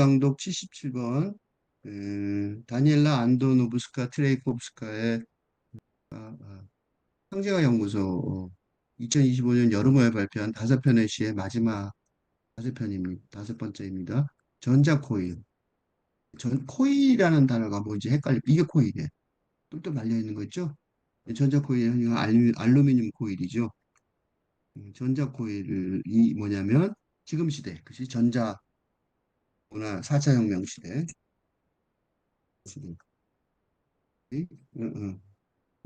강독 77번 음, 다니엘라 안도노브스카 트레이콥스카의 아, 아, 상징화 연구소 2025년 여름호에 발표한 다섯 편의 시의 마지막 다섯 편입니다. 다섯 번째입니다. 전자코일. 전, 코일이라는 단어가 뭔지 헷갈려. 이게 코일이에요. 똘똘 말려 있는 거 있죠? 전자코일은 이거 알루, 알루미늄 코일이죠. 음, 전자코일이 뭐냐면 지금 시대, 그치? 전자 문화 4차 혁명 시대. 응, 응.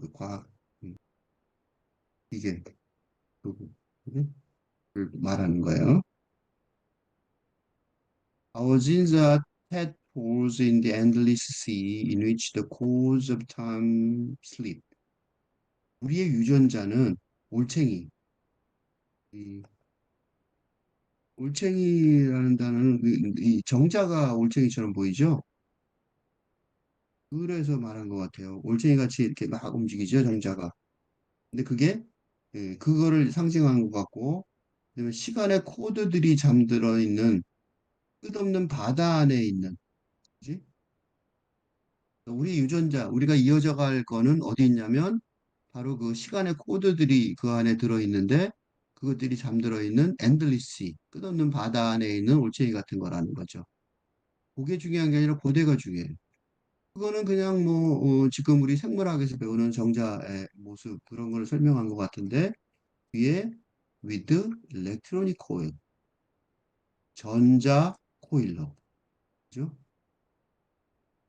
그 과학, 음, 이게 그, 음, 그 말하는 거예요. Our genes are tadpoles in the endless sea in which the course of time slip. 우리의 유전자는 올챙이. 이 올챙이라는 단어는 이, 이 정자가 올챙이처럼 보이죠? 그래서 말한 것 같아요. 올챙이 같이 이렇게 막 움직이죠, 정자가. 근데 그게 예, 그거를 상징한 것 같고, 그다음에 시간의 코드들이 잠들어 있는 끝없는 바다 안에 있는, 그지? 우리 유전자, 우리가 이어져 갈 거는 어디 있냐면, 바로 그 시간의 코드들이 그 안에 들어 있는데, 그것들이 잠들어 있는 엔들리시, 끝없는 바다 안에 있는 올챙이 같은 거라는 거죠. 그게 중요한 게 아니라 고대가 중요해요. 그거는 그냥 뭐, 어, 지금 우리 생물학에서 배우는 정자의 모습, 그런 걸 설명한 것 같은데, 위에 with electronic 전자 코일로, 그죠?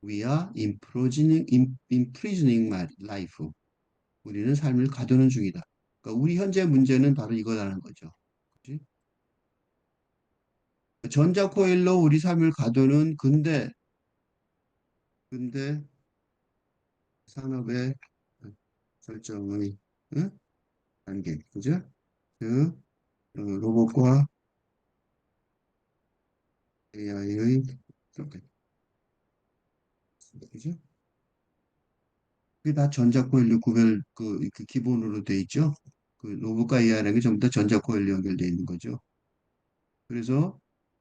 We are imprisoning, im- imprisoning life. 우리는 삶을 가두는 중이다. 그러니까 우리 현재 문제는 바로 이거라는 거죠. 그치? 전자 코일로 우리 삶을 가두는 근대, 근대 산업의 설정의 응? 단계, 그죠? 그 어, 로봇과 AI의 그죠? 그게 다 전자코일로 구별 그, 그 기본으로 돼 있죠. 그 로봇과 AI라는 게 전부 다 전자코일로 연결되어 있는 거죠. 그래서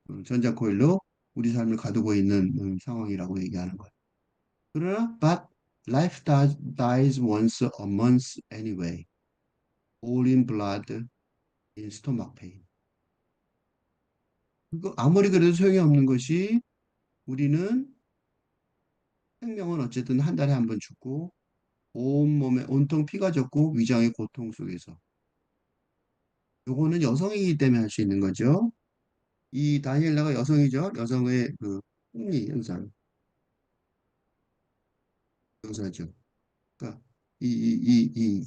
어, 전자코일로 우리 삶을 가두고 있는 음, 상황이라고 얘기하는 거예요. 그러나 but life dies, dies once a month anyway. All in blood, in stomach pain. 아무리 그래도 소용이 없는 것이 우리는 생명은 어쨌든 한 달에 한 번 죽고 온몸에 온통 피가 젖고 위장의 고통 속에서 요거는 여성이기 때문에 할 수 있는 거죠. 이 다니엘라가 여성이죠. 여성의 그 생리 현상 묘사죠. 그러니까 이, 이, 이, 이,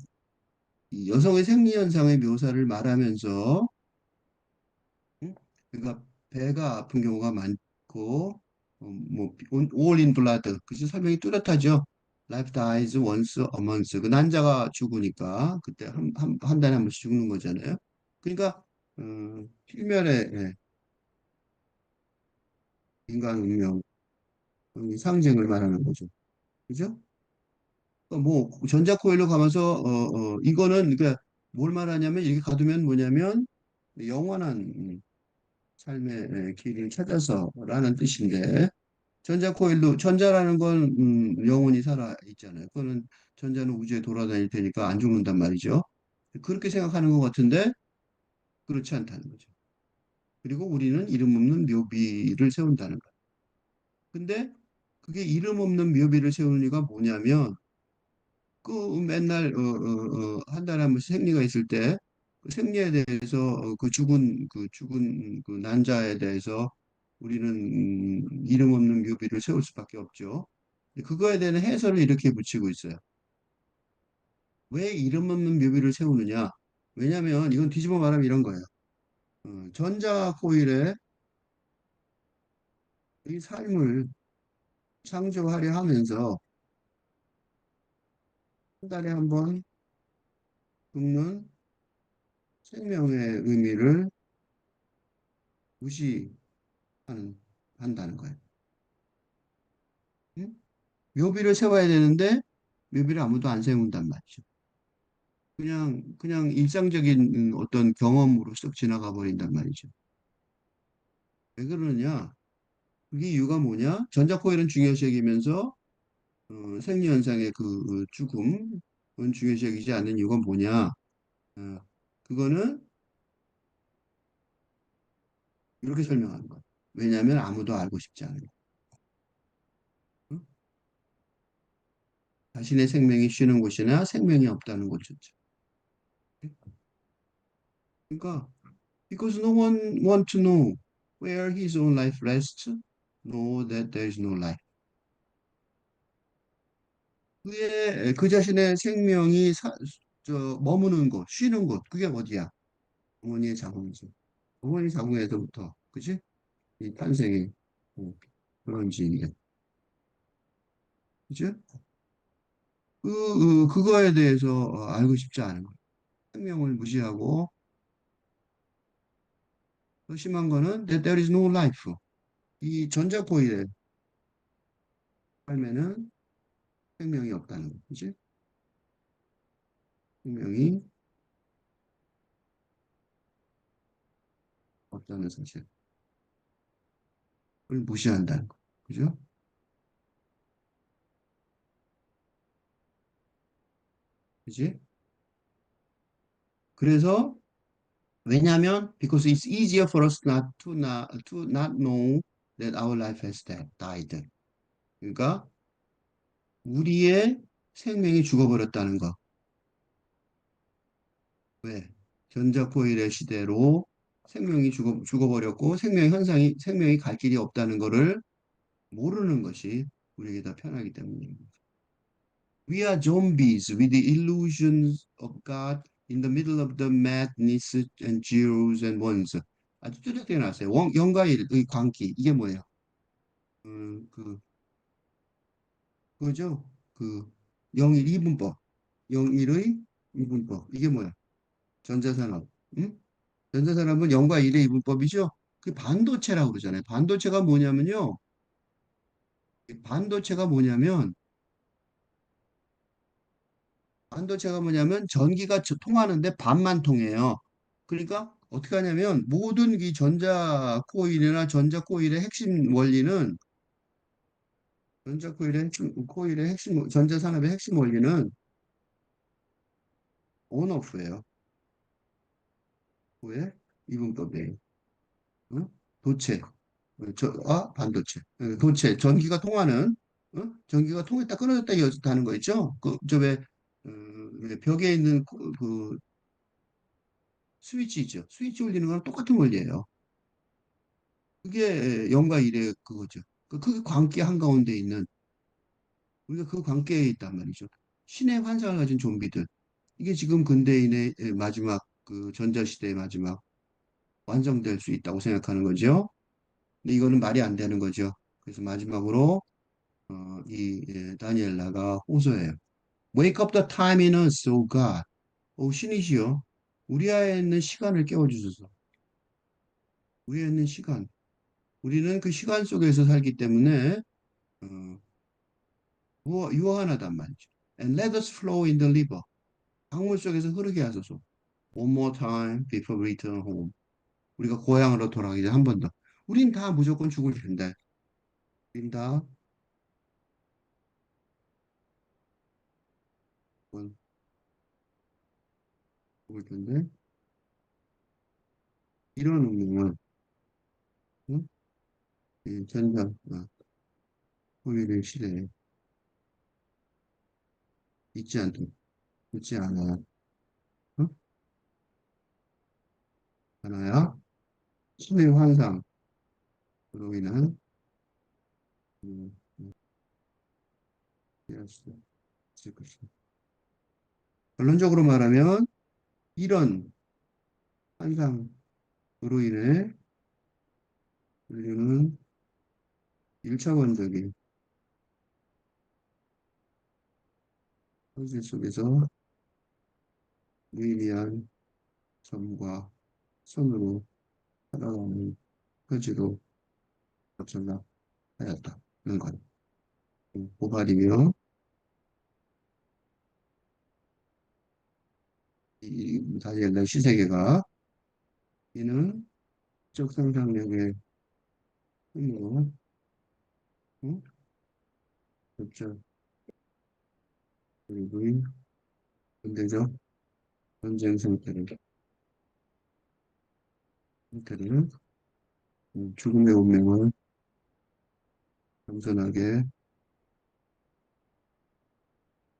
이 여성의 생리 현상의 묘사를 말하면서 응? 그러니까 배가 아픈 경우가 많고 어, 뭐 in blood 그치 설명이 뚜렷하죠. Life dies once a month. 그 난자가 죽으니까 그때 한, 한, 한 달에 한 번씩 죽는 거잖아요. 그러니까 음, 필면에 예, 인간 운명 이 상징을 말하는 거죠. 그죠? 그러니까 뭐 전자코일로 가면서 어, 어, 이거는 그러니까 뭘 말하냐면 이렇게 가두면 뭐냐면 영원한 음, 삶의 예, 길을 찾아서라는 뜻인데 전자코일로 전자라는 건 음, 영원히 살아 있잖아요. 그거는 전자는 우주에 돌아다닐 테니까 안 죽는단 말이죠. 그렇게 생각하는 것 같은데 그렇지 않다는 거죠. 그리고 우리는 이름 없는 묘비를 세운다는 거예요. 근데 그게 이름 없는 묘비를 세우는 이유가 뭐냐면 그 맨날 어, 어, 어, 한 달에 한 번씩 생리가 있을 때 그 생리에 대해서 어, 그 죽은 그 죽은 그 난자에 대해서 우리는 음, 이름 없는 묘비를 세울 수밖에 없죠. 그거에 대한 해설을 이렇게 붙이고 있어요. 왜 이름 없는 묘비를 세우느냐? 왜냐하면 이건 뒤집어 말하면 이런 거예요. 어, 전자 코일에 이 삶을 창조하려 하면서 한 달에 한 번 죽는 생명의 의미를 무시하는 한다는 거예요. 응? 묘비를 세워야 되는데 묘비를 아무도 안 세운단 말이죠. 그냥 그냥 일상적인 어떤 경험으로 쓱 지나가 버린단 말이죠. 왜 그러느냐? 그게 이유가 뭐냐? 전자코일은 중요시ය이면서 어, 생리현상의 그 어, 죽음은 중요시 여기지 않는 이유가 뭐냐? 어, 그거는 이렇게 설명하는 거야. 왜냐하면 아무도 알고 싶지 않은 거야. 응? 자신의 생명이 쉬는 곳이나 생명이 없다는 곳이죠. 그러니까 because no one want to know where his own life rests, know that there is no life. 그의 그 자신의 생명이 사, 저 머무는 곳, 쉬는 곳, 그게 어디야? 어머니의 자궁이지. 어머니 자궁에서부터, 그지? 이 탄생이 어, 그런 지이야. 그죠? 그, 그, 그거에 대해서 어, 알고 싶지 않은 거야. 생명을 무시하고 더 심한 거는 that there is no life. 이 전자코일의 삶에는 생명이 없다는 거. 그지? 생명이 없다는 사실을 무시한다는 거. 그죠? 그지? 그래서 왜냐하면 because it's easier for us not to not to not know that our life has died. 그러니까 우리의 생명이 죽어버렸다는 거. 왜? 전자코일의 시대로 생명이 죽어, 죽어버렸고 생명 현상이 생명이 갈 길이 없다는 것을 모르는 것이 우리에게 더 편하기 때문입니다. We are zombies with the illusions of God in the middle of the madness and zeros and ones. 아주 뚜렷하게 나왔어요. 원, 영과 일의 관계 이게 뭐예요? 음, 그 그죠? 그 영일 이분법, 영일의 이분법 이게 뭐야? 전자산업. 응? 전자산업은 영과 일의 이분법이죠. 그 반도체라고 그러잖아요. 반도체가 뭐냐면요. 반도체가 뭐냐면 반도체가 뭐냐면 전기가 저- 통하는데 반만 통해요. 그러니까 어떻게 하냐면 모든 이 전자 코일이나 전자 코일의 핵심 원리는 전자 코일의 핵심 코일의 핵심 전자 산업의 핵심 원리는 온오프예요. 왜? 이분법이에요. 응? 도체, 어, 저, 아, 반도체, 어, 도체, 전기가 통하는, 어? 전기가 통했다 끊어졌다 이어졌다 하는 거 있죠? 그, 저 왜, 어, 왜 벽에 있는 그, 그 스위치 있죠? 스위치 올리는 거랑 똑같은 원리예요. 그게 영과 일의 그거죠. 그, 그게 광기 한가운데 있는, 우리가 그 광기에 있단 말이죠. 신의 환상을 가진 좀비들. 이게 지금 근대인의 마지막, 그 전자시대의 마지막 완성될 수 있다고 생각하는 거죠. 근데 이거는 말이 안 되는 거죠. 그래서 마지막으로 어, 이 예, 다니엘라가 호소해요. Wake up the time in us, O God. 오 신이시여. 우리 안에 있는 시간을 깨워주소서. 우리 안에 있는 시간. 우리는 그 시간 속에서 살기 때문에 어, 유한하단 말이죠. And let us flow in the river. 강물 속에서 흐르게 하소서. One more time before we return home. 우리가 고향으로 돌아가기 전에 한번 더. 우린 다 무조건 죽을 텐데. 우린 다 무조건 죽을 텐데. 이런 운명은 응? 이 전자 어, 후일의 시대에 있지 않도 있지 않아 응? 않아야 신의 환상으로 인한 음, 음, 이해할 수 있을 것이다. 결론적으로 말하면 이런 환상으로 인해 우리는 일차원적인 현실 속에서 무의미한 점과 선으로 살아가는 처지로 접선하였다는 것. 고발이며 이 다니엘라 시세계가 이는 적 상상력의 힘으로 응? 그렇죠. 그리고 현대적 전쟁 상태를, 상태를 음, 죽음의 운명을 겸손하게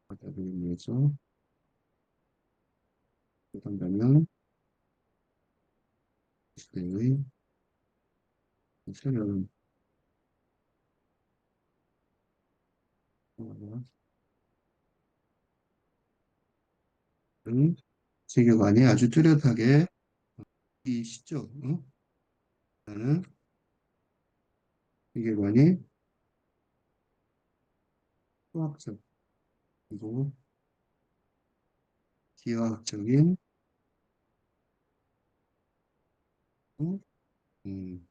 받아들이기 위 새로운 평화와 등 세계관이 아주 뚜렷하게 이 시죠. 어? 라는 세계관이 수학적 그리고 기하학적인 어? 음,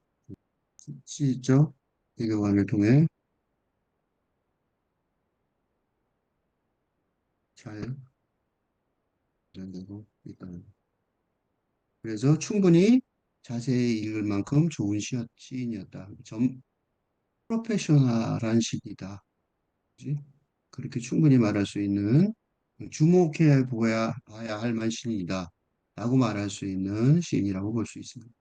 시적 세계관을 통해 잘 연되고 있다는. 그래서 충분히 자세히 읽을 만큼 좋은 시인이었다. 점, 프로페셔널한 시이다. 그렇게 충분히 말할 수 있는 주목해 보아야 할 만한 시인이다. 라고 말할 수 있는 시인이라고 볼 수 있습니다.